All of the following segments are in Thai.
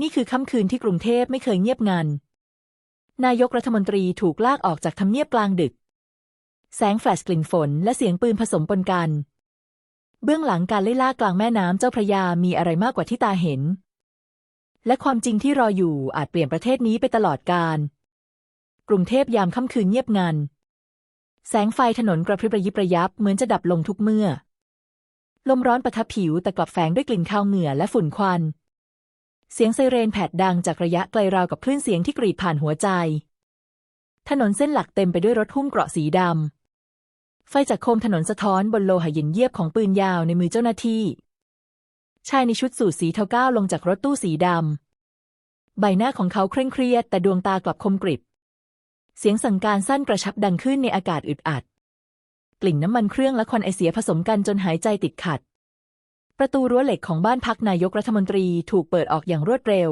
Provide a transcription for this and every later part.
นี่คือค่ำคืนที่กรุงเทพไม่เคยเงียบงัน นายกรัฐมนตรีถูกลากออกจากทำเนียบกลางดึก แสงแฟลชกลิ่นฝนและเสียงปืนผสมปนกัน เบื้องหลังการไล่ล่ากลางแม่น้ำเจ้าพระยามีอะไรมากกว่าที่ตาเห็น และความจริงที่รออยู่อาจเปลี่ยนประเทศนี้ไปตลอดกาล กรุงเทพยามค่ำคืนเงียบงัน แสงไฟถนนกระพริบระยิบระยับเหมือนจะดับลงทุกเมื่อ ลมร้อนประทับผิวแต่กลับแฝงด้วยกลิ่นคาวเหงื่อและฝุ่นควัน เสียงไซเรนแผดดังจากระยะไกลราวกับคลื่นเสียงที่กรีดผ่านหัวใจ ถนนเส้นหลักเต็มไปด้วยรถหุ้มเกราะสีดำ ไฟจากโคมถนนสะท้อนบนโลหะเย็นเยียบของปืนยาวในมือเจ้าหน้าที่ ชายในชุดสูทสีเทาก้าวลงจากรถตู้สีดำ ใบหน้าของเขาเคร่งเครียดแต่ดวงตากลับคมกริบ เสียงสั่งการสั้นกระชับดังขึ้นในอากาศอึดอัด กลิ่นน้ำมันเครื่องและควันไอเสียผสมกันจนหายใจติดขัด ประตูรั้วเหล็กของบ้านพักนายกรัฐมนตรีถูกเปิดออกอย่างรวดเร็ว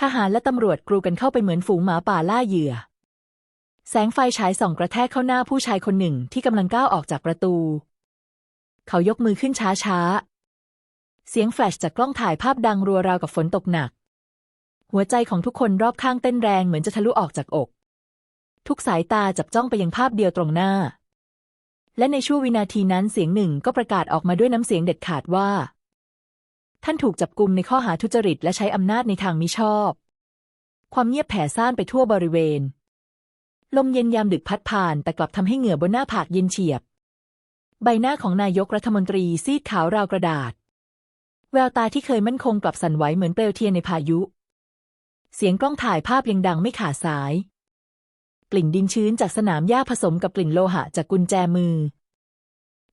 ทหารและตำรวจกรูกันเข้าไปเหมือนฝูงหมาป่าล่าเหยื่อ แสงไฟฉายส่องกระแทกเข้าหน้าผู้ชายคนหนึ่งที่กำลังก้าวออกจากประตู เขายกมือขึ้นช้าๆ เสียงแฟลชจากกล้องถ่ายภาพดังรัวราวกับฝนตกหนัก หัวใจของทุกคนรอบข้างเต้นแรงเหมือนจะทะลุออกจากอก ทุกสายตาจับจ้องไปยังภาพเดียวตรงหน้า และในช่วงวินาทีนั้นเสียงหนึ่งก็ประกาศออกมาด้วยน้ำเสียงเด็ดขาดว่า ท่านถูกจับกุมในข้อหาทุจริตและใช้อำนาจในทางมิชอบ ความเงียบแผ่ซ่านไปทั่วบริเวณ ลมเย็นยามดึกพัดผ่านแต่กลับทำให้เหงื่อบนหน้าผากเย็นเฉียบ ใบหน้าของนายกรัฐมนตรีซีดขาวราวกระดาษ แววตาที่เคยมั่นคงกลับสั่นไหวเหมือนเปลวเทียนในพายุ เสียงกล้องถ่ายภาพยังดังไม่ขาดสาย กลิ่นดินชื้นจากสนามหญ้าผสมกับกลิ่นโลหะจากกุญแจมือ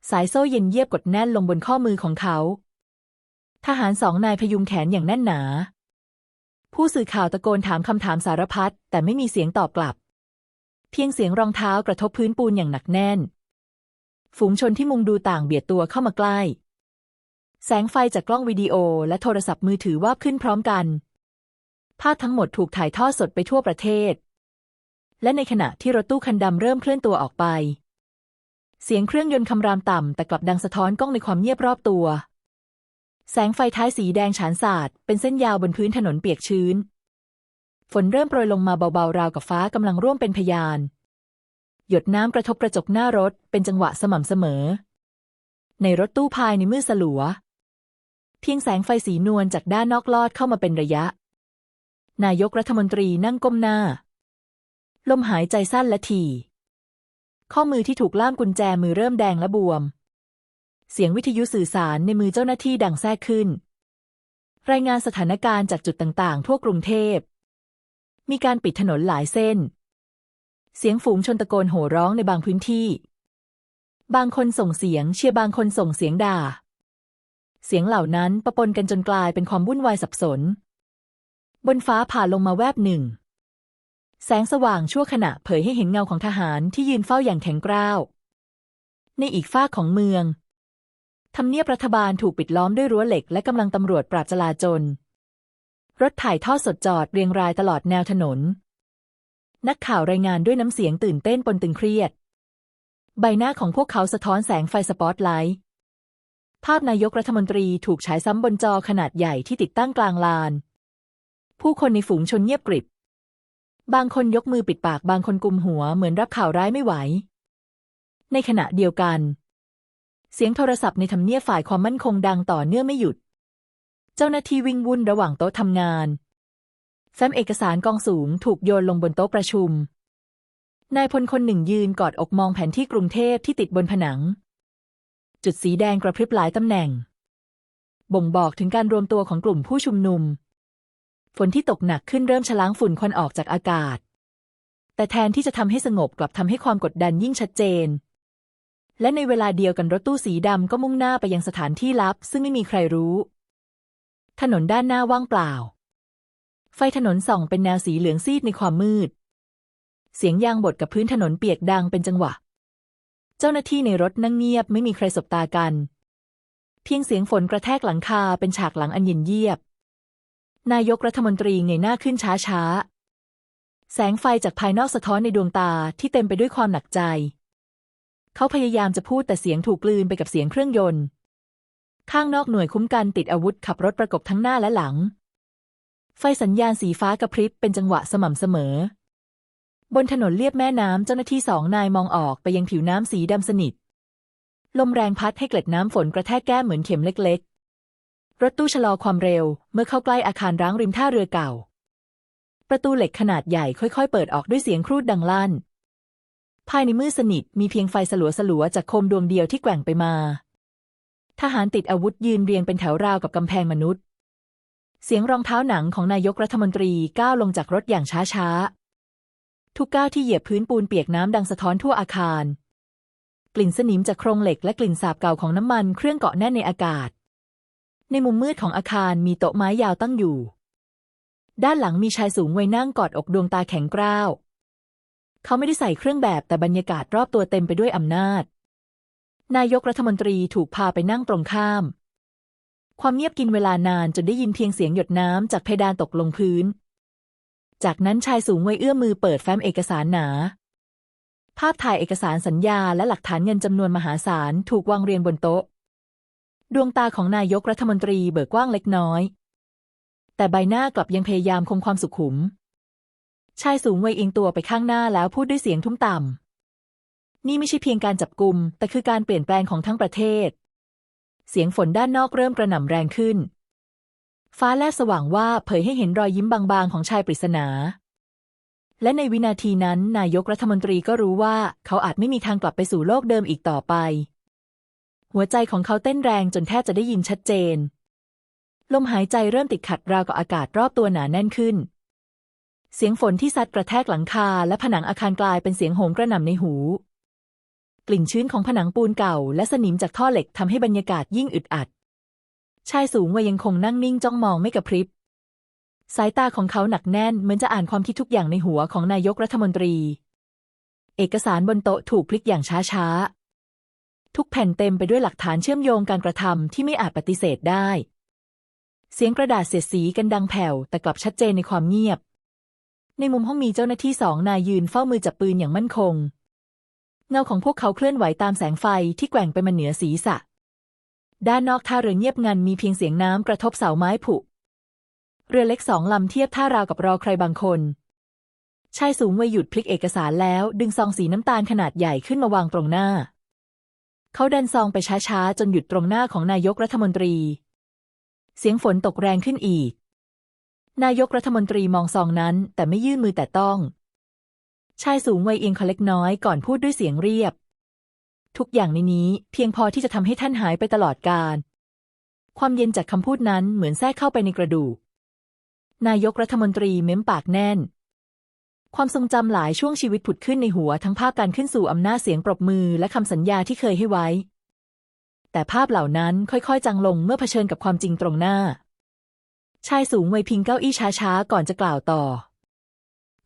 สายโซ่เย็นเยียบกดแน่นลงบนข้อมือของเขา ทหารสองนายพยุงแขนอย่างแน่นหนา ผู้สื่อข่าวตะโกนถามคำถามสารพัดแต่ไม่มีเสียงตอบกลับ เพียงเสียงรองเท้ากระทบพื้นปูนอย่างหนักแน่น ฝูงชนที่มุงดูต่างเบียดตัวเข้ามาใกล้ แสงไฟจากกล้องวิดีโอและโทรศัพท์มือถือวาบขึ้นพร้อมกันภาพทั้งหมดถูกถ่ายทอดสดไปทั่วประเทศ และในขณะที่รถตู้คันดำเริ่มเคลื่อนตัวออกไป เสียงเครื่องยนต์คำรามต่ำแต่กลับดังสะท้อนกล้องในความเงียบรอบตัว แสงไฟท้ายสีแดงฉานสาดเป็นเส้นยาวบนพื้นถนนเปียกชื้น ฝนเริ่มโปรยลงมาเบาๆ ราวกับฟ้ากำลังร่วมเป็นพยาน หยดน้ำกระทบกระจกหน้ารถเป็นจังหวะสม่ำเสมอ ในรถตู้ภายในมืดสลัว เพียงแสงไฟสีนวลจากด้านนอกลอดเข้ามาเป็นระยะ นายกรัฐมนตรีนั่งก้มหน้า ลมหายใจสั้นและถี่ข้อมือที่ถูกล่ามกุญแจมือเริ่มแดงและบวม เสียงวิทยุสื่อสารในมือเจ้าหน้าที่ดังแทรกขึ้น รายงานสถานการณ์จากจุดต่างๆ ทั่วกรุงเทพ มีการปิดถนนหลายเส้น เสียงฝูงชนตะโกนโห่ร้องในบางพื้นที่ บางคนส่งเสียงเชียร์บางคนส่งเสียงด่า เสียงเหล่านั้นปะปนกันจนกลายเป็นความวุ่นวายสับสน บนฟ้าผ่าลงมาแวบหนึ่ง แสงสว่างชั่วขณะเผยให้เห็นเงาของทหารที่ยืนเฝ้าอย่างแข็งกร้าว ในอีกฝาของเมืองทำเนียบรัฐบาลถูกปิดล้อมด้วยรั้วเหล็กและกำลังตำรวจปราบจลาจล รถถ่ายทอดสดจอดเรียงรายตลอดแนวถนน นักข่าวรายงานด้วยน้ำเสียงตื่นเต้นปนตึงเครียด ใบหน้าของพวกเขาสะท้อนแสงไฟสปอตไลท์ ภาพนายกรัฐมนตรีถูกฉายซ้ำบนจอขนาดใหญ่ที่ติดตั้งกลางลาน ผู้คนในฝูงชนเงียบกริบ บางคนยกมือปิดปาก บางคนกุมหัวเหมือนรับข่าวร้ายไม่ไหว ในขณะเดียวกัน เสียงโทรศัพท์ในทำเนียบฝ่ายความมั่นคงดังต่อเนื่องไม่หยุด เจ้าหน้าที่วิ่งวุ่นระหว่างโต๊ะทำงานแฟ้มเอกสารกองสูงถูกโยนลงบนโต๊ะประชุม นายพลคนหนึ่งยืนกอดอกมองแผนที่กรุงเทพที่ติดบนผนัง จุดสีแดงกระพริบหลายตำแหน่ง บ่งบอกถึงการรวมตัวของกลุ่มผู้ชุมนุม ฝนที่ตกหนักขึ้นเริ่มชะล้างฝุ่นควันออกจากอากาศ แต่แทนที่จะทำให้สงบกลับทำให้ความกดดันยิ่งชัดเจน และในเวลาเดียวกันรถตู้สีดำก็มุ่งหน้าไปยังสถานที่ลับ ซึ่งไม่มีใครรู้ ถนนด้านหน้าว่างเปล่า ไฟถนนส่องเป็นแนวสีเหลืองซีดในความมืด เสียงยางบดกับพื้นถนนเปียกดังเป็นจังหวะ เจ้าหน้าที่ในรถนั่งเงียบไม่มีใครสบตากัน เพียงเสียงฝนกระแทกหลังคาเป็นฉากหลังอันเย็นเยียบ นายกรัฐมนตรีเงยหน้าขึ้นช้าๆ แสงไฟจากภายนอกสะท้อนในดวงตาที่เต็มไปด้วยความหนักใจ เขาพยายามจะพูดแต่เสียงถูกกลืนไปกับเสียงเครื่องยนต์ ข้างนอกหน่วยคุ้มกันติดอาวุธขับรถประกบทั้งหน้าและหลัง ไฟสัญญาณสีฟ้ากระพริบเป็นจังหวะสม่ำเสมอ บนถนนเลียบแม่น้ำเจ้าหน้าที่สองนายมองออกไปยังผิวน้ำสีดำสนิท ลมแรงพัดให้เกล็ดน้ำฝนกระแทกแก้มเหมือนเข็มเล็ก รถตู้ชะลอความเร็ว เมื่อเข้าใกล้อาคารร้างริมท่าเรือเก่า ประตูเหล็กขนาดใหญ่ค่อยๆ เปิดออกด้วยเสียงครูดดังลั่น ภายในมืดสนิทมีเพียงไฟสลัวๆจากโคมดวงเดียวที่แกว่งไปมา ทหารติดอาวุธยืนเรียงเป็นแถวราวกับกำแพงมนุษย์ เสียงรองเท้าหนังของนายกรัฐมนตรีก้าวลงจากรถอย่างช้าๆ ทุกก้าวที่เหยียบพื้นปูนเปียกน้ำดังสะท้อนทั่วอาคาร กลิ่นสนิมจากโครงเหล็กและกลิ่นสาบเก่าของน้ำมันเครื่องเกาะแน่นในอากาศ ในมุมมืดของอาคารมีโต๊ะไม้ยาวตั้งอยู่ ด้านหลังมีชายสูงวัยนั่งกอดอกดวงตาแข็งกร้าว เขาไม่ได้ใส่เครื่องแบบแต่บรรยากาศรอบตัวเต็มไปด้วยอำนาจ นายกรัฐมนตรีถูกพาไปนั่งตรงข้าม ความเงียบกินเวลานานจนได้ยินเพียงเสียงหยดน้ำจากเพดานตกลงพื้น จากนั้นชายสูงวัยเอื้อมมือเปิดแฟ้มเอกสารหนา ภาพถ่ายเอกสารสัญญาและหลักฐานเงินจำนวนมหาศาลถูกวางเรียงบนโต๊ะ ดวงตาของนายกรัฐมนตรีเบิกกว้างเล็กน้อย แต่ใบหน้ากลับยังพยายามคงความสุขุม ชายสูงวัยเอียงตัวไปข้างหน้าแล้วพูดด้วยเสียงทุ้มต่ำ นี่ไม่ใช่เพียงการจับกลุ่ม แต่คือการเปลี่ยนแปลงของทั้งประเทศ เสียงฝนด้านนอกเริ่มกระหน่ำแรงขึ้น ฟ้าแลบสว่างว่าเผยให้เห็นรอยยิ้มบางๆ ของชายปริศนา และในวินาทีนั้นนายกรัฐมนตรีก็รู้ว่าเขาอาจไม่มีทางกลับไปสู่โลกเดิมอีกต่อไป หัวใจของเขาเต้นแรงจนแทบจะได้ยินชัดเจน ลมหายใจเริ่มติดขัดราวกับอากาศรอบตัวหนาแน่นขึ้น เสียงฝนที่ซัดกระแทกหลังคาและผนังอาคารกลายเป็นเสียงโหมกระหน่ำในหู กลิ่นชื้นของผนังปูนเก่า และสนิมจากท่อเหล็กทำให้บรรยากาศยิ่งอึดอัด ชายสูงวัยยังคงนั่งนิ่งจ้องมองไม่กระพริบ สายตาของเขาหนักแน่นเหมือนจะอ่านความคิดทุกอย่างในหัวของนายกรัฐมนตรี เอกสารบนโต๊ะถูกพลิกอย่างช้าๆ ทุกแผ่นเต็มไปด้วยหลักฐานเชื่อมโยงการกระทำที่ไม่อาจปฏิเสธได้ เสียงกระดาษเสียดสีกันดังแผ่ว แต่กลับชัดเจนในความเงียบ ในมุมห้องมีเจ้าหน้าที่สองนายยืนเฝ้ามือจับปืนอย่างมั่นคง เงาของพวกเขาเคลื่อนไหวตามแสงไฟที่แกว่งไปมาเหนือศีรษะ ด้านนอกท่าเรือเงียบงันมีเพียงเสียงน้ำกระทบเสาไม้ผุ เรือเล็กสองลำเทียบท่าราวกับรอใครบางคนชายสูงวัยหยุดพลิกเอกสารแล้วดึงซองสีน้ำตาลขนาดใหญ่ขึ้นมาวางตรงหน้า เขาดันซองไปช้าๆ จนหยุดตรงหน้าของนายกรัฐมนตรี เสียงฝนตกแรงขึ้นอีก นายกรัฐมนตรีมองซองนั้น แต่ไม่ยื่นมือแต่ต้อง ชายสูงวัยเอียงคอเล็กน้อยก่อนพูดด้วยเสียงเรียบ ทุกอย่างในนี้เพียงพอที่จะทำให้ท่านหายไปตลอดกาลความเย็นจากคำพูดนั้นเหมือนแทรกเข้าไปในกระดูก นายกรัฐมนตรีเม้มปากแน่น ความทรงจำหลายช่วงชีวิตผุดขึ้นในหัวทั้งภาพการขึ้นสู่อำนาจเสียงปรบมือและคำสัญญาที่เคยให้ไว้ แต่ภาพเหล่านั้นค่อยๆ จางลงเมื่อเผชิญกับความจริงตรงหน้า ชายสูงวัยพิงเก้าอี้ช้าๆ ก่อนจะกล่าวต่อ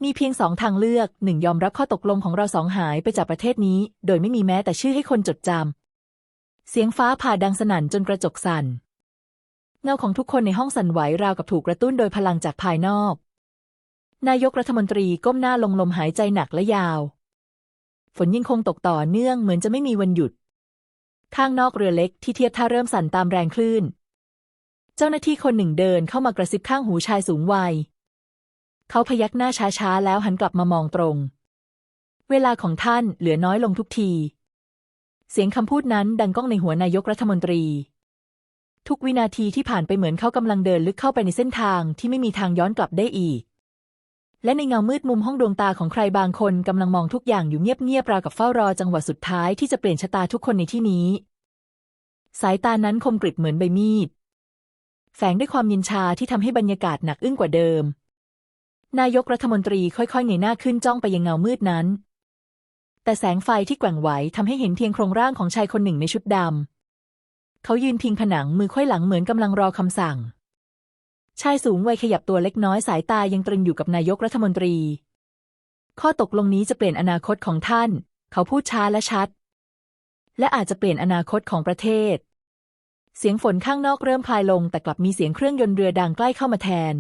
มีเพียงสองทางเลือกหนึ่งยอมรับข้อตกลงของเราสองหายไปจากประเทศนี้ โดยไม่มีแม้แต่ชื่อให้คนจดจำเสียงฟ้าผ่าดังสนั่นจนกระจกสั่นเงาของทุกคนในห้องสั่นไหวราวกับถูกกระตุ้นโดยพลังจากภายนอก นายกรัฐมนตรีก้มหน้าลงลมหายใจหนักและยาว ฝนยังคงตกต่อเนื่องเหมือนจะไม่มีวันหยุด ข้างนอกเรือเล็กที่เทียบท่าเริ่มสั่นตามแรงคลื่น เจ้าหน้าที่คนหนึ่งเดินเข้ามากระซิบข้างหูชายสูงวัย เขาพยักหน้าช้าๆ แล้วหันกลับมามองตรง เวลาของท่านเหลือน้อยลงทุกที เสียงคำพูดนั้นดังก้องในหัวนายกรัฐมนตรี ทุกวินาทีที่ผ่านไปเหมือนเขากำลังเดินลึกเข้าไปในเส้นทางที่ไม่มีทางย้อนกลับได้อีก และในเงามืดมุมห้องดวงตาของใครบางคนกำลังมองทุกอย่างอยู่เงียบๆราวกับเฝ้ารอจังหวะสุดท้ายที่จะเปลี่ยนชะตาทุกคนในที่นี้ สายตานั้นคมกริบเหมือนใบมีด แฝงด้วยความเย็นชาที่ทำให้บรรยากาศหนักอึ้งกว่าเดิม นายกรัฐมนตรีค่อยๆเงยหน้าขึ้นจ้องไปยังเงามืดนั้น แต่แสงไฟที่แกว่งไหวทำให้เห็นเพียงโครงร่างของชายคนหนึ่งในชุดดำเขายืนพิงผนังมือค่อยหลังเหมือนกำลังรอคำสั่ง ชายสูงวัยขยับตัวเล็กน้อยสายตายังตรึงอยู่กับนายกรัฐมนตรี ข้อตกลงนี้จะเปลี่ยนอนาคตของท่าน เขาพูดช้าและชัด และอาจจะเปลี่ยนอนาคตของประเทศ เสียงฝนข้างนอกเริ่มคลายลง แต่กลับมีเสียงเครื่องยนต์เรือดังใกล้เข้ามาแทน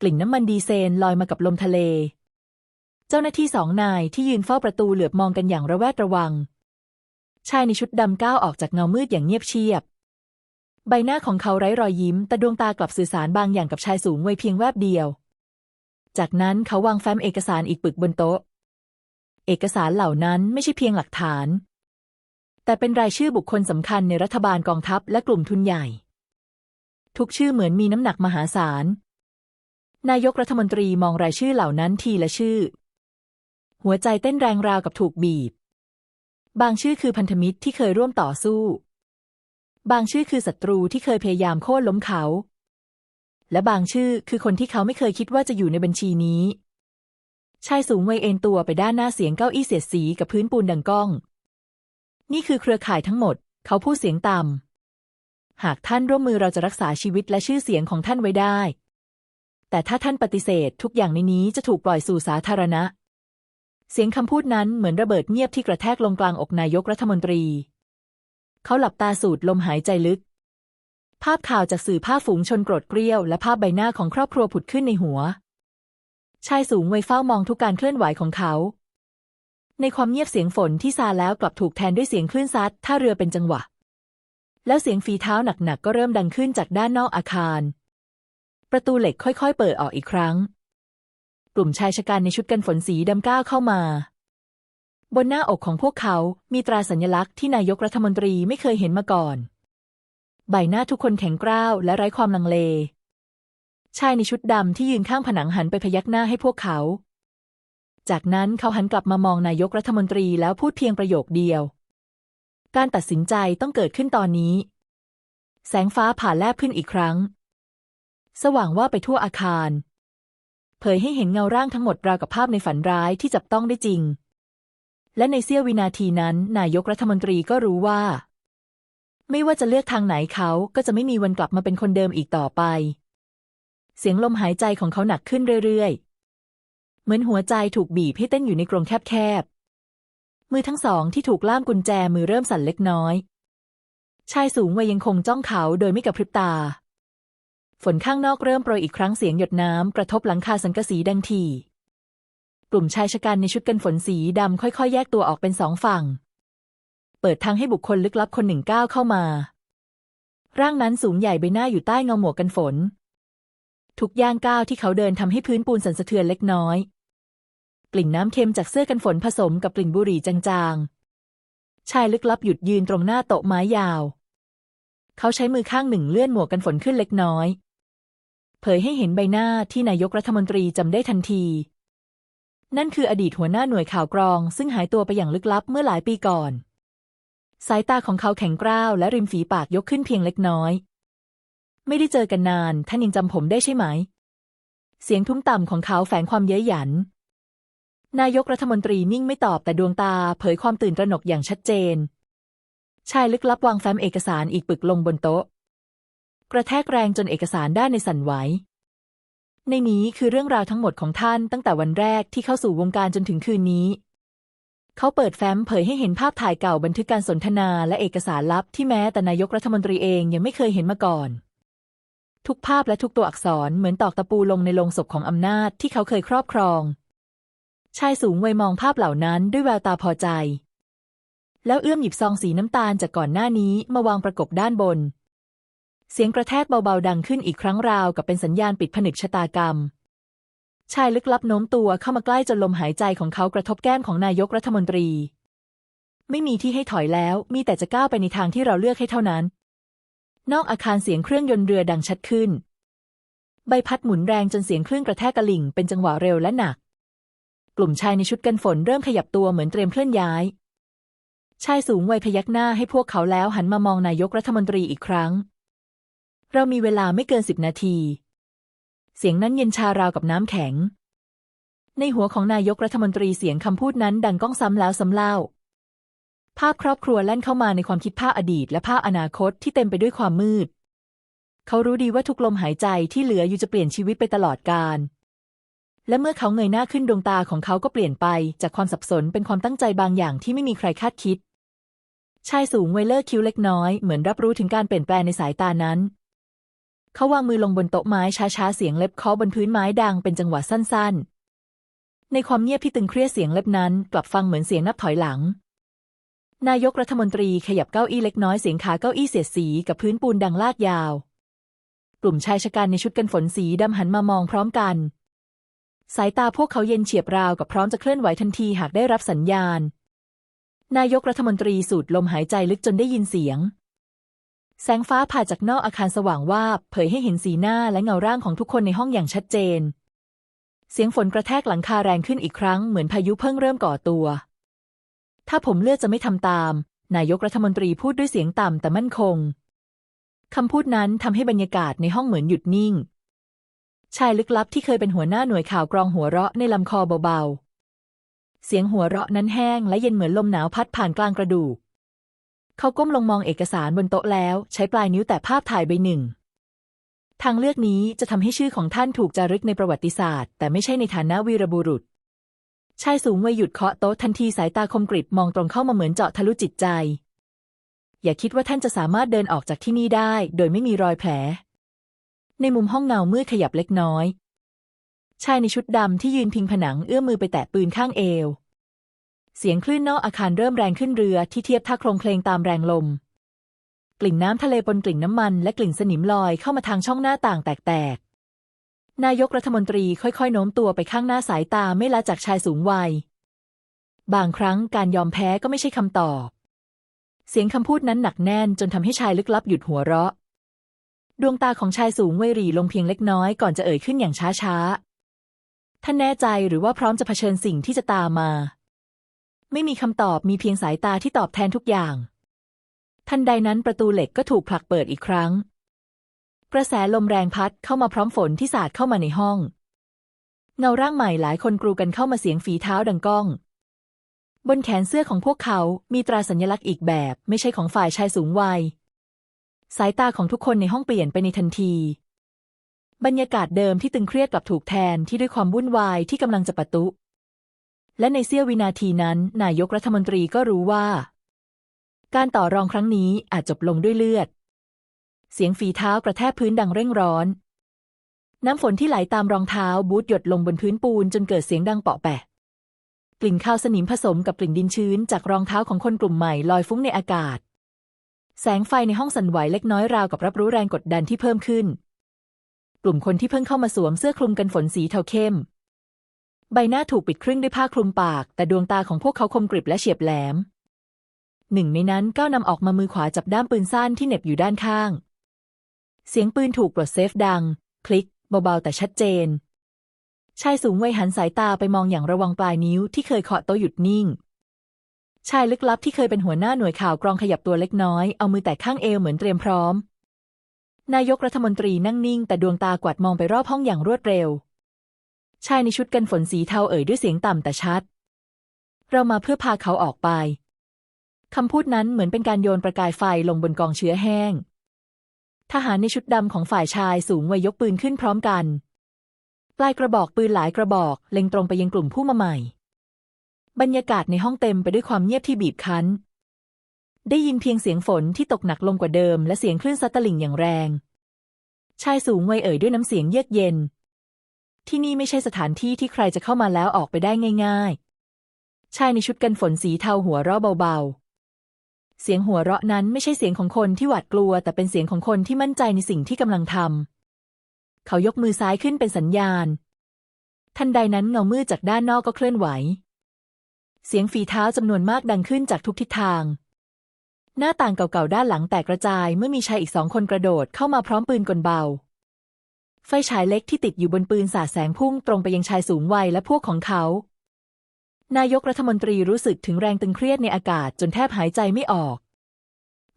กลิ่นน้ำมันดีเซลลอยมากับลมทะเล เจ้าหน้าที่สองนายที่ยืนเฝ้าประตูเหลือบมองกันอย่างระแวดระวัง ชายในชุดดำก้าวออกจากเงามืดอย่างเงียบเชียบ ใบหน้าของเขาไร้รอยยิ้ม แต่ดวงตากลับสื่อสารบางอย่างกับชายสูงวัยเพียงแวบเดียว จากนั้นเขาวางแฟ้มเอกสารอีกปึกบนโต๊ะ เอกสารเหล่านั้นไม่ใช่เพียงหลักฐาน แต่เป็นรายชื่อบุคคลสำคัญในรัฐบาลกองทัพและกลุ่มทุนใหญ่ ทุกชื่อเหมือนมีน้ำหนักมหาศาล นายกรัฐมนตรีมองรายชื่อเหล่านั้นทีละชื่อ หัวใจเต้นแรงราวกับถูกบีบ บางชื่อคือพันธมิตรที่เคยร่วมต่อสู้ บางชื่อคือศัตรูที่เคยพยายามโค่นล้มเขา และบางชื่อคือคนที่เขาไม่เคยคิดว่าจะอยู่ในบัญชีนี้ ชายสูงวัยเอนตัวไปด้านหน้าเสียงเก้าอี้เสียดสีกับพื้นปูนดังก้อง นี่คือเครือข่ายทั้งหมด เขาพูดเสียงต่ำหากท่านร่วมมือเราจะรักษาชีวิตและชื่อเสียงของท่านไว้ได้ แต่ถ้าท่านปฏิเสธทุกอย่างในนี้จะถูกปล่อยสู่สาธารณะ เสียงคำพูดนั้นเหมือนระเบิดเงียบที่กระแทกลงกลางอกนายกรัฐมนตรี เขาหลับตาสูดลมหายใจลึก ภาพข่าวจากสื่อภาพฝูงชนโกรธเกรี้ยว และภาพใบหน้าของครอบครัวผุดขึ้นในหัว ชายสูงวัยเฝ้ามองทุกการเคลื่อนไหวของเขา ในความเงียบเสียงฝนที่ซาแล้วกลับถูกแทนด้วยเสียงคลื่นซัดท่าเรือเป็นจังหวะ แล้วเสียงฝีเท้าหนักๆก็เริ่มดังขึ้นจากด้านนอกอาคาร ประตูเหล็กค่อยๆ เปิดออกอีกครั้ง กลุ่มชายชะกันในชุดกันฝนสีดำก้าวเข้ามา บนหน้าอกของพวกเขา มีตราสัญลักษณ์ที่นายกรัฐมนตรีไม่เคยเห็นมาก่อน ใบหน้าทุกคนแข็งกร้าวและไร้ความลังเล ชายในชุดดำที่ยืนข้างผนังหันไปพยักหน้าให้พวกเขา จากนั้นเขาหันกลับมามองนายกรัฐมนตรีแล้วพูดเพียงประโยคเดียว การตัดสินใจต้องเกิดขึ้นตอนนี้ แสงฟ้าผ่าแลบขึ้นอีกครั้ง สว่างว่าไปทั่วอาคาร เผยให้เห็นเงาร่างทั้งหมดราวกับภาพในฝันร้ายที่จับต้องได้จริง และในเสี้ยววินาทีนั้น นายกรัฐมนตรีก็รู้ว่า ไม่ว่าจะเลือกทางไหนเขาก็จะไม่มีวันกลับมาเป็นคนเดิมอีกต่อไป เสียงลมหายใจของเขาหนักขึ้นเรื่อยๆ เหมือนหัวใจถูกบีบให้เต้นอยู่ในกรงแคบๆ มือทั้งสองที่ถูกล่ามกุญแจมือเริ่มสั่นเล็กน้อย ชายสูงวัยยังคงจ้องเขาโดยไม่กระพริบตา ฝนข้างนอกเริ่มโปรยอีกครั้งเสียงหยดน้ำกระทบหลังคาสังกะสีดังที กลุ่มชายชะกันในชุดกันฝนสีดำค่อยๆ แยกตัวออกเป็นสองฝั่ง เปิดทางให้บุคคลลึกลับคนหนึ่งก้าวเข้ามา ร่างนั้นสูงใหญ่ใบหน้าอยู่ใต้เงาหมวกกันฝน ทุกย่างก้าวที่เขาเดินทำให้พื้นปูนสั่นสะเทือนเล็กน้อย กลิ่นน้ำเค็มจากเสื้อกันฝนผสมกับกลิ่นบุหรี่จางๆ ชายลึกลับหยุดยืนตรงหน้าโต๊ะไม้ยาว เขาใช้มือข้างหนึ่งเลื่อนหมวกกันฝนขึ้นเล็กน้อย เผยให้เห็นใบหน้าที่นายกรัฐมนตรีจำได้ทันที นั่นคืออดีตหัวหน้าหน่วยข่าวกรอง ซึ่งหายตัวไปอย่างลึกลับเมื่อหลายปีก่อน สายตาของเขาแข็งกร้าวและริมฝีปากยกขึ้นเพียงเล็กน้อย ไม่ได้เจอกันนาน ท่านยังจำผมได้ใช่ไหม เสียงทุ้มต่ำของเขาแฝงความเย้ยหยัน นายกรัฐมนตรีนิ่งไม่ตอบแต่ดวงตาเผยความตื่นตระหนกอย่างชัดเจน ชายลึกลับวางแฟ้มเอกสารอีกปึกลงบนโต๊ะ กระแทกแรงจนเอกสารด้านในสั่นไหว ในนี้คือเรื่องราวทั้งหมดของท่านตั้งแต่วันแรกที่เข้าสู่วงการจนถึงคืนนี้ เขาเปิดแฟ้มเผยให้เห็นภาพถ่ายเก่าบันทึกการสนทนาและเอกสารลับที่แม้แต่นายกรัฐมนตรีเองยังไม่เคยเห็นมาก่อน ทุกภาพและทุกตัวอักษรเหมือนตอกตะปูลงในโลงศพของอำนาจที่เขาเคยครอบครอง ชายสูงวัยมองภาพเหล่านั้นด้วยแววตาพอใจ แล้วเอื้อมหยิบซองสีน้ำตาลจากก่อนหน้านี้มาวางประกบด้านบน เสียงกระแทกเบาๆดังขึ้นอีกครั้งราวกับเป็นสัญญาณปิดผนึกชะตากรรม ชายลึกลับโน้มตัวเข้ามาใกล้จนลมหายใจของเขากระทบแก้มของนายกรัฐมนตรี ไม่มีที่ให้ถอยแล้ว มีแต่จะก้าวไปในทางที่เราเลือกให้เท่านั้น นอกอาคารเสียงเครื่องยนต์เรือดังชัดขึ้น ใบพัดหมุนแรงจนเสียงเครื่องกระแทกกระลิ่งเป็นจังหวะเร็วและหนัก กลุ่มชายในชุดกันฝนเริ่มขยับตัวเหมือนเตรียมเคลื่อนย้าย ชายสูงวัยพยักหน้าให้พวกเขาแล้วหันมามองนายกรัฐมนตรีอีกครั้ง เรามีเวลาไม่เกินสิบนาที เสียงนั้นเย็นชาราวกับน้ำแข็ง ในหัวของนายกรัฐมนตรีเสียงคำพูดนั้นดังก้องซ้ำแล้วซ้ำเล่า ภาพครอบครัวแล่นเข้ามาในความคิดภาพอดีตและภาพอนาคตที่เต็มไปด้วยความมืด เขารู้ดีว่าทุกลมหายใจที่เหลืออยู่จะเปลี่ยนชีวิตไปตลอดกาลและเมื่อเขาเงยหน้าขึ้นดวงตาของเขาก็เปลี่ยนไป จากความสับสนเป็นความตั้งใจบางอย่างที่ไม่มีใครคาดคิด ชายสูงวัยเลิกคิ้วเล็กน้อยเหมือนรับรู้ถึงการเปลี่ยนแปลงในสายตานั้น เขาวางมือลงบนโต๊ะไม้ช้าๆ เสียงเล็บเคาะบนพื้นไม้ดังเป็นจังหวะสั้นๆ ในความเงียบที่ตึงเครียดเสียงเล็บนั้น กลับฟังเหมือนเสียงนับถอยหลัง นายกรัฐมนตรีขยับเก้าอี้เล็กน้อยเสียงขาเก้าอี้เสียดสีกับพื้นปูนดังลากยาว กลุ่มชายชะกันในชุดกันฝนสีดำหันมามองพร้อมกัน สายตาพวกเขาเย็นเฉียบราวกับพร้อมจะเคลื่อนไหวทันทีหากได้รับสัญญาณ นายกรัฐมนตรีสูดลมหายใจลึกจนได้ยินเสียง แสงฟ้าผ่าจากนอกอาคารสว่างวาบเผยให้เห็นสีหน้าและเงาร่างของทุกคนในห้องอย่างชัดเจน เสียงฝนกระแทกหลังคาแรงขึ้นอีกครั้งเหมือนพายุเพิ่งเริ่มก่อตัว ถ้าผมเลือกจะไม่ทำตาม นายกรัฐมนตรีพูดด้วยเสียงต่ำแต่มั่นคงคำพูดนั้นทำให้บรรยากาศในห้องเหมือนหยุดนิ่ง ชายลึกลับที่เคยเป็นหัวหน้าหน่วยข่าวกรองหัวเราะในลำคอเบาๆ เสียงหัวเราะนั้นแห้งและเย็นเหมือนลมหนาวพัดผ่านกลางกระดูก เขาก้มลงมองเอกสารบนโต๊ะแล้ว ใช้ปลายนิ้วแตะภาพถ่ายใบหนึ่ง ทางเลือกนี้จะทำให้ชื่อของท่านถูกจารึกในประวัติศาสตร์ แต่ไม่ใช่ในฐานะวีรบุรุษ ชายสูงวัยหยุดเคาะโต๊ะทันทีสายตาคมกริบมองตรงเข้ามาเหมือนเจาะทะลุจิตใจ อย่าคิดว่าท่านจะสามารถเดินออกจากที่นี่ได้ โดยไม่มีรอยแผล ในมุมห้องเงามืดขยับเล็กน้อย ชายในชุดดำที่ยืนพิงผนังเอื้อมมือไปแตะปืนข้างเอว เสียงคลื่นนอกอาคารเริ่มแรงขึ้นเรือที่เทียบท่าโครงเพลงตามแรงลม กลิ่นน้ำทะเลปนกลิ่นน้ำมันและกลิ่นสนิมลอยเข้ามาทางช่องหน้าต่างแตกๆ นายกรัฐมนตรีค่อยๆ โน้มตัวไปข้างหน้าสายตาไม่ละจากชายสูงวัย บางครั้งการยอมแพ้ก็ไม่ใช่คำตอบ เสียงคำพูดนั้นหนักแน่นจนทำให้ชายลึกลับหยุดหัวเราะ ดวงตาของชายสูงวัยรีลงเพียงเล็กน้อยก่อนจะเอ่ยขึ้นอย่างช้าๆท่านแน่ใจหรือว่าพร้อมจะเผชิญสิ่งที่จะตามมา ไม่มีคำตอบมีเพียงสายตาที่ตอบแทนทุกอย่าง ทันใดนั้นประตูเหล็กก็ถูกผลักเปิดอีกครั้ง กระแสลมแรงพัดเข้ามาพร้อมฝนที่สาดเข้ามาในห้อง เงาร่างใหม่หลายคนกรูกันเข้ามาเสียงฝีเท้าดังก้อง บนแขนเสื้อของพวกเขามีตราสัญลักษณ์อีกแบบ ไม่ใช่ของฝ่ายชายสูงวัย สายตาของทุกคนในห้องเปลี่ยนไปในทันทีบรรยากาศเดิมที่ตึงเครียดกลับถูกแทนที่ด้วยความวุ่นวายที่กำลังจะปะตุ และในเสี้ยววินาทีนั้น นายกรัฐมนตรีก็รู้ว่า การต่อรองครั้งนี้อาจจบลงด้วยเลือด เสียงฝีเท้ากระแทกพื้นดังเร่งร้อน น้ำฝนที่ไหลตามรองเท้าบูทหยดลงบนพื้นปูนจนเกิดเสียงดังเปาะแปะ กลิ่นข้าวสนิมผสมกับกลิ่นดินชื้นจากรองเท้าของคนกลุ่มใหม่ลอยฟุ้งในอากาศ แสงไฟในห้องสั่นไหวเล็กน้อยราวกับรับรู้แรงกดดันที่เพิ่มขึ้น กลุ่มคนที่เพิ่งเข้ามาสวมเสื้อคลุมกันฝนสีเทาเข้ม ใบหน้าถูกปิดครึ่งด้วยผ้าคลุมปาก แต่ดวงตาของพวกเขาคมกริบและเฉียบแหลม หนึ่งในนั้นก้าวนำออกมามือขวาจับด้ามปืนสั้นที่เหน็บอยู่ด้านข้าง เสียงปืนถูกปลดเซฟดัง คลิก เบาๆแต่ชัดเจน ชายสูงวัยหันสายตาไปมองอย่างระวังปลายนิ้วที่เคยเคาะโต๊ะหยุดนิ่ง ชายลึกลับที่เคยเป็นหัวหน้าหน่วยข่าวกรองขยับตัวเล็กน้อยเอามือแตะข้างเอวเหมือนเตรียมพร้อม นายกรัฐมนตรีนั่งนิ่ง แต่ดวงตากวาดมองไปรอบห้องอย่างรวดเร็ว ชายในชุดกันฝนสีเทาเอ่ยด้วยเสียงต่ำแต่ชัด เรามาเพื่อพาเขาออกไปคำพูดนั้นเหมือนเป็นการโยนประกายไฟลงบนกองเชื้อแห้ง ทหารในชุดดำของฝ่ายชายสูงวัยยกปืนขึ้นพร้อมกัน ปลายกระบอกปืนหลายกระบอก เล็งตรงไปยังกลุ่มผู้มาใหม่ บรรยากาศในห้องเต็มไปด้วยความเงียบที่บีบคั้น ได้ยินเพียงเสียงฝนที่ตกหนักลงกว่าเดิม และเสียงคลื่นซัดตลิ่งอย่างแรง ชายสูงวัยเอ่ยด้วยน้ำเสียงเยือกเย็น ที่นี่ไม่ใช่สถานที่ที่ใครจะเข้ามาแล้วออกไปได้ง่าย ๆ ชายในชุดกันฝนสีเทาหัวเราะเบาๆ เสียงหัวเราะนั้นไม่ใช่เสียงของคนที่หวาดกลัว แต่เป็นเสียงของคนที่มั่นใจในสิ่งที่กำลังทำ เขายกมือซ้ายขึ้นเป็นสัญญาณ ทันใดนั้นเงามืดจากด้านนอกก็เคลื่อนไหว เสียงฝีเท้าจำนวนมากดังขึ้นจากทุกทิศทาง หน้าต่างเก่าๆด้านหลังแตกกระจายเมื่อมีชายอีกสองคนกระโดดเข้ามาพร้อมปืนกลเบา ไฟฉายเล็กที่ติดอยู่บนปืนสาดแสงพุ่งตรงไปยังชายสูงวัยและพวกของเขา นายกรัฐมนตรีรู้สึกถึงแรงตึงเครียดในอากาศจนแทบหายใจไม่ออก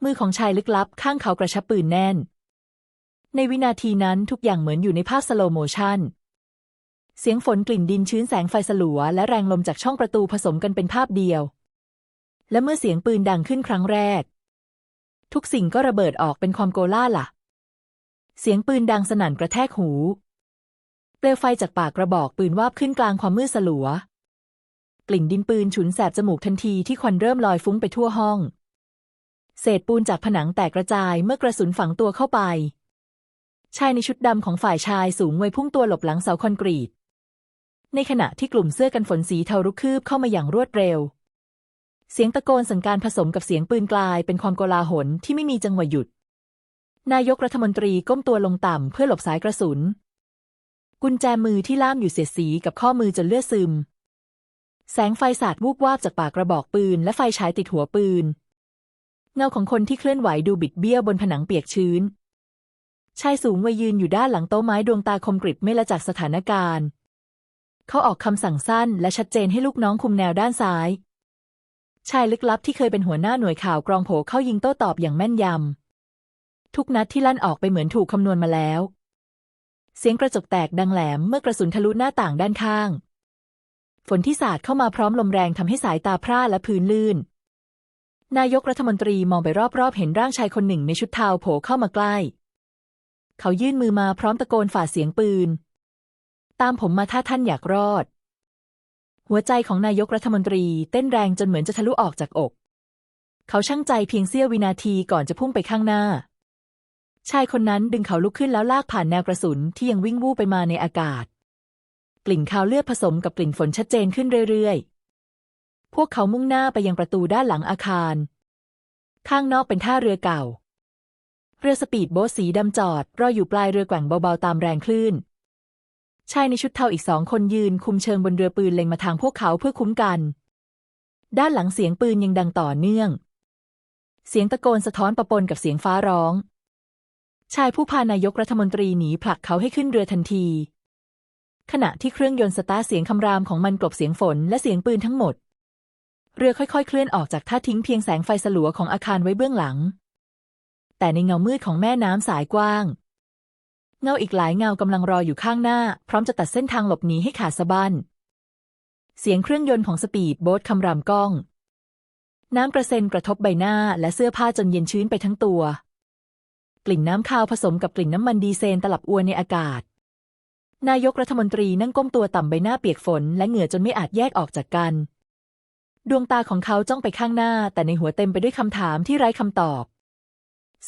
มือของชายลึกลับข้างเขากระชับปืนแน่น ในวินาทีนั้นทุกอย่างเหมือนอยู่ในภาพสโลโมชันเสียงฝนกลิ่นดินชื้นแสงไฟสลัว และแรงลมจากช่องประตูผสมกันเป็นภาพเดียว และเมื่อเสียงปืนดังขึ้นครั้งแรก ทุกสิ่งก็ระเบิดออกเป็นความโกล่าล่ะ เสียงปืนดังสนั่นกระแทกหู เปลวไฟจากปากกระบอกปืนวาบขึ้นกลางความมืดสลัว กลิ่นดินปืนฉุนแสบจมูกทันทีที่ควันเริ่มลอยฟุ้งไปทั่วห้อง เศษปูนจากผนังแตกกระจายเมื่อกระสุนฝังตัวเข้าไป ชายในชุดดำของฝ่ายชายสูงวัยพุ่งตัวหลบหลังเสาคอนกรีต ในขณะที่กลุ่มเสื้อกันฝนสีเทารุกคืบเข้ามาอย่างรวดเร็ว เสียงตะโกนสังการผสมกับเสียงปืนกลายเป็นความโกลาหลที่ไม่มีจังหวะหยุด นายกรัฐมนตรีก้มตัวลงต่ำเพื่อหลบสายกระสุน กุญแจมือที่ล่ามอยู่เสียดสีกับข้อมือจนเลือดซึม แสงไฟสาดวูบวาบจากปากกระบอกปืนและไฟฉายติดหัวปืน เงาของคนที่เคลื่อนไหวดูบิดเบี้ยวบนผนังเปียกชื้น ชายสูงวัยยืนอยู่ด้านหลังโต๊ะไม้ดวงตาคมกริบไม่ละจากสถานการณ์ เขาออกคำสั่งสั้นและชัดเจนให้ลูกน้องคุมแนวด้านซ้าย ชายลึกลับที่เคยเป็นหัวหน้าหน่วยข่าวกรองโผเข้ายิงโต้ตอบอย่างแม่นยำ ทุกนัดที่ลั่นออกไปเหมือนถูกคำนวณมาแล้ว เสียงกระจกแตกดังแหลมเมื่อกระสุนทะลุหน้าต่างด้านข้าง ฝนที่สาดเข้ามาพร้อมลมแรงทำให้สายตาพร่าและพื้นลื่น นายกรัฐมนตรีมองไปรอบๆ เห็นร่างชายคนหนึ่งในชุดเทาโผล่เข้ามาใกล้ เขายื่นมือมาพร้อมตะโกนฝ่าเสียงปืน ตามผมมาถ้าท่านอยากรอด หัวใจของนายกรัฐมนตรีเต้นแรงจนเหมือนจะทะลุออกจากอก เขาช่างใจเพียงเสี้ยววินาทีก่อนจะพุ่งไปข้างหน้า ชายคนนั้นดึงเขาลุกขึ้นแล้วลากผ่านแนวกระสุนที่ยังวิ่งวูบไปมาในอากาศ กลิ่นคาวเลือดผสมกับกลิ่นฝนชัดเจนขึ้นเรื่อยๆ พวกเขามุ่งหน้าไปยังประตูด้านหลังอาคาร ข้างนอกเป็นท่าเรือเก่า เรือสปีดโบ๊ทสีดำจอด รออยู่ปลายเรือแกว่งเบาๆตามแรงคลื่น ชายในชุดเทาอีกสองคนยืนคุมเชิงบนเรือปืนเล็งมาทางพวกเขาเพื่อคุ้มกัน ด้านหลังเสียงปืนยังดังต่อเนื่อง เสียงตะโกนสะท้อนประปนกับเสียงฟ้าร้อง ชายผู้พานายกรัฐมนตรีหนีผลักเขาให้ขึ้นเรือทันที ขณะที่เครื่องยนต์สตาร์เสียงคำรามของมันกลบเสียงฝนและเสียงปืนทั้งหมด เรือค่อยๆ เคลื่อนออกจากท่าทิ้งเพียงแสงไฟสลัวของอาคารไว้เบื้องหลัง แต่ในเงามืดของแม่น้ำสายกว้าง เงาอีกหลายเงากำลังรออยู่ข้างหน้า พร้อมจะตัดเส้นทางหลบหนีให้ขาดสะบั้นเสียงเครื่องยนต์ของสปีดโบ๊ทคำรามก้อง น้ำกระเซ็นกระทบใบหน้าและเสื้อผ้าจนเย็นชื้นไปทั้งตัว กลิ่นน้ำคาวผสมกับกลิ่นน้ำมันดีเซลตลับอวนในอากาศ นายกรัฐมนตรีนั่งก้มตัวต่ำใบหน้าเปียกฝน และเหงื่อจนไม่อาจแยกออกจากกัน ดวงตาของเขาจ้องไปข้างหน้า แต่ในหัวเต็มไปด้วยคำถามที่ไร้คำตอบ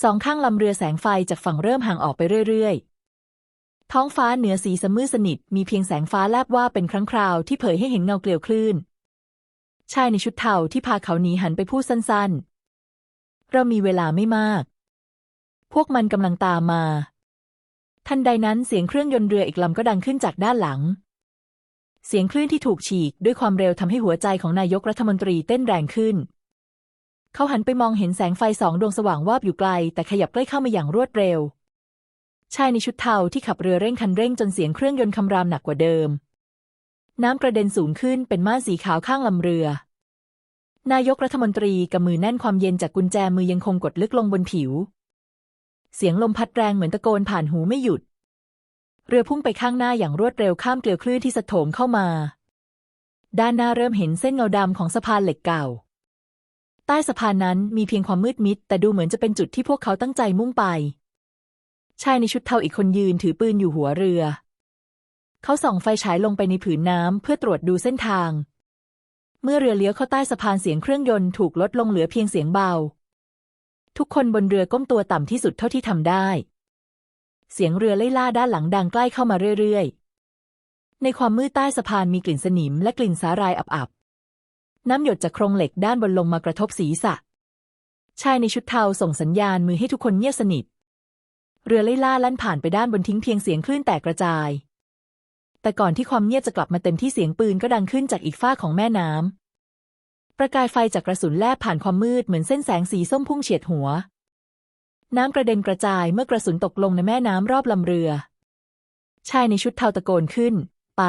สองข้างลำเรือแสงไฟจากฝั่งเริ่มห่างออกไปเรื่อยๆ ท้องฟ้าเหนือสีสมืดสนิท มีเพียงแสงฟ้าแลบว่าเป็นครั้งคราวที่เผยให้เห็นเงาเกลียวคลื่น ชายในชุดเทาที่พาเขาหนีหันไปพูดสั้นๆ เรามีเวลาไม่มาก พวกมันกำลังตามมา ทันใดนั้นเสียงเครื่องยนต์เรืออีกลำก็ดังขึ้นจากด้านหลัง เสียงคลื่นที่ถูกฉีกด้วยความเร็วทำให้หัวใจของนายกรัฐมนตรีเต้นแรงขึ้น เขาหันไปมองเห็นแสงไฟสองดวงสว่างวาบอยู่ไกล แต่ขยับใกล้เข้ามาอย่างรวดเร็ว ชายในชุดเทาที่ขับเรือเร่งคันเร่งจนเสียงเครื่องยนต์คำรามหนักกว่าเดิม น้ำกระเด็นสูงขึ้นเป็นม่านสีขาวข้างลำเรือนายกรัฐมนตรีกับมือแน่นความเย็นจากกุญแจมือยังคงกดลึกลงบนผิว เสียงลมพัดแรงเหมือนตะโกนผ่านหูไม่หยุด เรือพุ่งไปข้างหน้าอย่างรวดเร็วข้ามเกลียวคลื่นที่สะโถมเข้ามา ด้านหน้าเริ่มเห็นเส้นเงาดำของสะพานเหล็กเก่า ใต้สะพานนั้นมีเพียงความมืดมิด แต่ดูเหมือนจะเป็นจุดที่พวกเขาตั้งใจมุ่งไป ชายในชุดเทาอีกคนยืนถือปืนอยู่หัวเรือ เขาส่องไฟฉายลงไปในผืนน้ำเพื่อตรวจดูเส้นทาง เมื่อเรือเลี้ยวเข้าใต้สะพานเสียงเครื่องยนต์ถูกลดลงเหลือเพียงเสียงเบา ทุกคนบนเรือก้มตัวต่ำที่สุดเท่าที่ทำได้ เสียงเรือไล่ล่าด้านหลังดังใกล้เข้ามาเรื่อยๆ ในความมืดใต้สะพานมีกลิ่นสนิมและกลิ่นสาหร่ายอับๆ น้ำหยดจากโครงเหล็กด้านบนลงมากระทบศีรษะ ชายในชุดเทาส่งสัญญาณมือให้ทุกคนเงียบสนิท เรือไล่ล่าลั่นผ่านไปด้านบนทิ้งเพียงเสียงคลื่นแตกกระจาย แต่ก่อนที่ความเงียบจะกลับมาเต็มที่เสียงปืนก็ดังขึ้นจากอีกฝ้าของแม่น้ำ ประกายไฟจากกระสุนแลบผ่านความมืดเหมือนเส้นแสงสีส้มพุ่งเฉียดหัว น้ำกระเด็นกระจายเมื่อกระสุนตกลงในแม่น้ำรอบลำเรือ ชายในชุดเทาตะโกนขึ้น ไป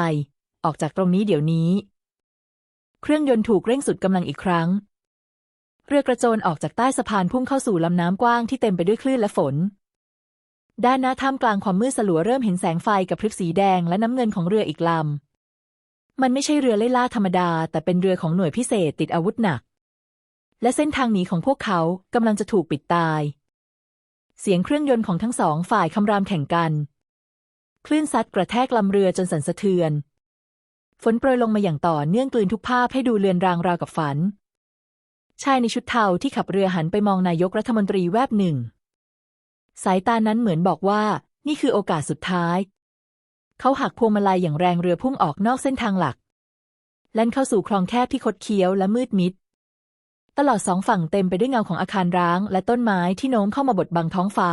ออกจากตรงนี้เดี๋ยวนี้ เครื่องยนต์ถูกเร่งสุดกำลังอีกครั้ง เรือกระโจนออกจากใต้สะพานพุ่งเข้าสู่ลำน้ำกว้างที่เต็มไปด้วยคลื่นและฝน ด้านหน้าท่ามกลางความมืดสลัวเริ่มเห็นแสงไฟกับพริบสีแดงและน้ำเงินของเรืออีกลำ มันไม่ใช่เรือไล่ล่าธรรมดา แต่เป็นเรือของหน่วยพิเศษติดอาวุธหนัก และเส้นทางหนีของพวกเขากำลังจะถูกปิดตาย เสียงเครื่องยนต์ของทั้งสองฝ่ายคำรามแข่งกัน คลื่นซัดกระแทกลำเรือจนสั่นสะเทือน ฝนโปรยลงมาอย่างต่อเนื่องกลืนทุกภาพให้ดูเลือนรางราวกับฝัน ชายในชุดเทาที่ขับเรือหันไปมองนายกรัฐมนตรีแวบหนึ่ง สายตานั้นเหมือนบอกว่า นี่คือโอกาสสุดท้าย เขาหักพวงมาลัยอย่างแรงเรือพุ่งออกนอกเส้นทางหลัก แล่นเข้าสู่คลองแคบที่คดเคี้ยวและมืดมิด ตลอดสองฝั่งเต็มไปด้วยเงาของอาคารร้าง และต้นไม้ที่โน้มเข้ามาบดบังท้องฟ้า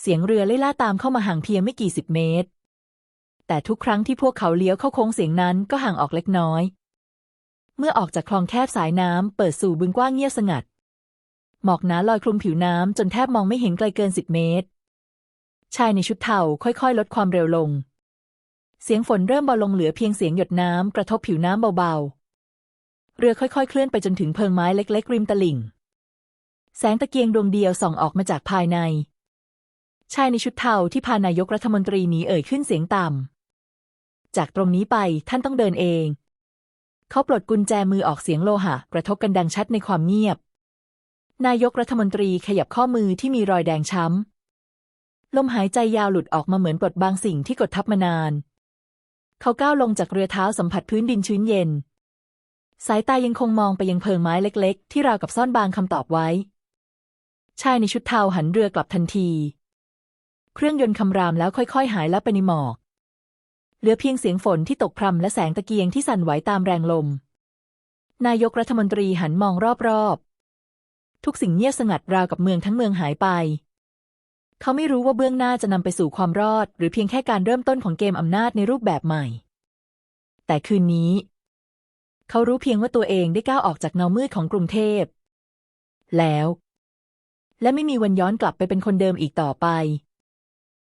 เสียงเรือไล่ล่าตามเข้ามาห่างเพียงไม่กี่สิบเมตร แต่ทุกครั้งที่พวกเขาเลี้ยวเข้าโค้งเสียงนั้นก็ห่างออกเล็กน้อย เมื่อออกจากคลองแคบสายน้ำเปิดสู่บึงกว้างเงียบสงัด หมอกหนาลอยคลุมผิวน้ำจนแทบมองไม่เห็นไกลเกินสิบเมตร ชายในชุดเทาค่อยๆ ลดความเร็วลง เสียงฝนเริ่มเบาลงเหลือเพียงเสียงหยดน้ำกระทบผิวน้ำเบาๆ เรือค่อยๆ เคลื่อนไปจนถึงเพิงไม้เล็ก ๆ ริมตลิ่ง แสงตะเกียงดวงเดียวส่องออกมาจากภายใน ชายในชุดเทาที่พานายกรัฐมนตรีหนีเอ่ยขึ้นเสียงต่ำ จากตรงนี้ไปท่านต้องเดินเอง เขาปลดกุญแจมือออกเสียงโลหะ กระทบกันดังชัดในความเงียบ นายกรัฐมนตรีขยับข้อมือที่มีรอยแดงช้ำ ลมหายใจยาวหลุดออกมาเหมือนปลดบางสิ่งที่กดทับมานาน เขาก้าวลงจากเรือเท้าสัมผัสพื้นดินชื้นเย็น สายตายังคงมองไปยังเพิงไม้เล็ก ๆ ที่ราวกับซ่อนบางคำตอบไว้ ชายในชุดเทาหันเรือกลับทันที เครื่องยนต์คำรามแล้วค่อย ๆ หายลับไปในหมอก เหลือเพียงเสียงฝนที่ตกพรำและแสงตะเกียงที่สั่นไหวตามแรงลม นายกรัฐมนตรีหันมองรอบๆ ทุกสิ่งเงียบสงัดราวกับเมืองทั้งเมืองหายไป เขาไม่รู้ว่าเบื้องหน้าจะนำไปสู่ความรอด หรือเพียงแค่การเริ่มต้นของเกมอำนาจในรูปแบบใหม่ แต่คืนนี้ เขารู้เพียงว่าตัวเองได้ก้าวออกจากเงามืดของกรุงเทพ แล้ว และไม่มีวันย้อนกลับไปเป็นคนเดิมอีกต่อไป